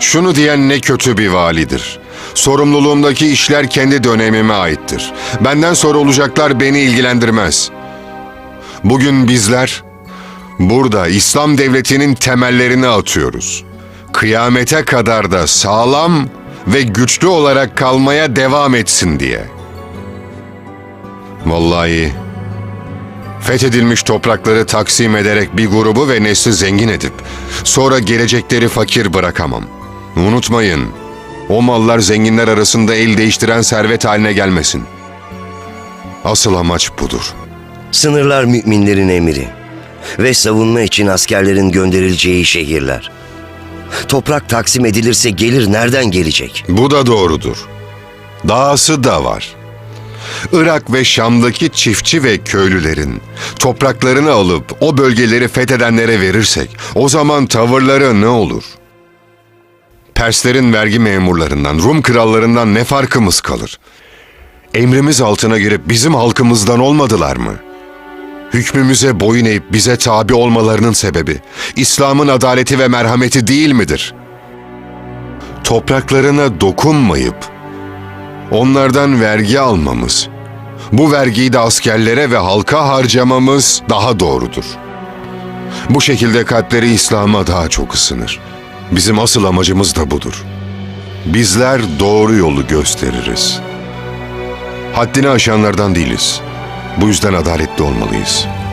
Şunu diyen ne kötü bir validir. Sorumluluğumdaki işler kendi dönemime aittir. Benden sonra olacaklar beni ilgilendirmez. Bugün bizler burada İslam devletinin temellerini atıyoruz. Kıyamete kadar da sağlam ve güçlü olarak kalmaya devam etsin diye. Vallahi fethedilmiş toprakları taksim ederek bir grubu ve nesli zengin edip sonra gelecekleri fakir bırakamam. Unutmayın, o mallar zenginler arasında el değiştiren servet haline gelmesin. Asıl amaç budur. Sınırlar müminlerin emri ve savunma için askerlerin gönderileceği şehirler. Toprak taksim edilirse gelir nereden gelecek? Bu da doğrudur. Dahası da var. Irak ve Şam'daki çiftçi ve köylülerin topraklarını alıp o bölgeleri fethedenlere verirsek o zaman tavırları ne olur? Perslerin vergi memurlarından, Rum krallarından ne farkımız kalır? Emrimiz altına girip bizim halkımızdan olmadılar mı? Hükmümüze boyun eğip bize tabi olmalarının sebebi İslam'ın adaleti ve merhameti değil midir? Topraklarına dokunmayıp onlardan vergi almamız, bu vergiyi de askerlere ve halka harcamamız daha doğrudur. Bu şekilde kalpleri İslam'a daha çok ısınır. Bizim asıl amacımız da budur. Bizler doğru yolu gösteririz. Haddini aşanlardan değiliz. Bu yüzden adaletli olmalıyız.''